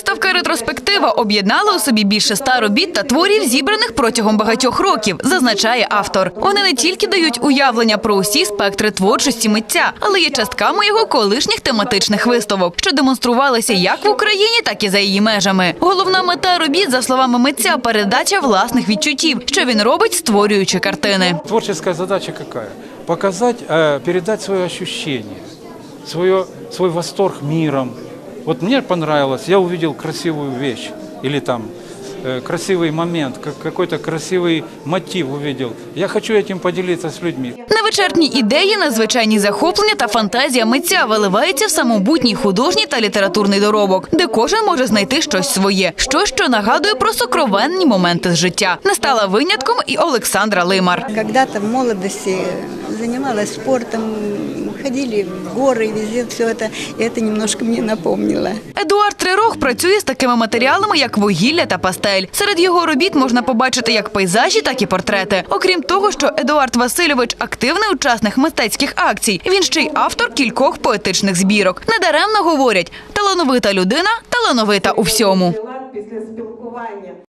Виставка ретроспектива об'єднала у собі більше ста робіт та творів, зібраних протягом багатьох років, зазначає автор. Вони не тільки дають уявлення про усі спектри творчості митця, але є частками його колишніх тематичних виставок, що демонструвалися як в Україні, так і за її межами. Головна мета робіт, за словами митця, передача власних відчуттів, що він робить, створюючи картини. Творческая задача какая? Показать, э, передать свое ощущение, свой восторг миром. Вот мне понравилось, я увидел красивую вещь или там э, красивый момент, как, какой-то красивый мотив увидел. Я хочу этим поделиться с людьми. Невичерпні ідеї, надзвичайні захоплення та фантазія митця виливається в самобутній художній та літературний доробок, де кожен може знайти щось своє, щось, що нагадує про сокровенні моменти з життя. Не стала винятком і Олександра Лимар. Когда-то в молодости занималась спортом, ходили в горы, везде все это. И это немножко мне напомнило. Едуард Трирох працює з такими матеріалами, як вугілля та пастель. Серед його робіт можна побачити як пейзажі, так і портрети. Окрім того, що Едуард Васильович активний учасник мистецьких акцій. Він ще й автор кількох поетичних збірок. Недаремно говорять, талановита людина, талановита у всьому.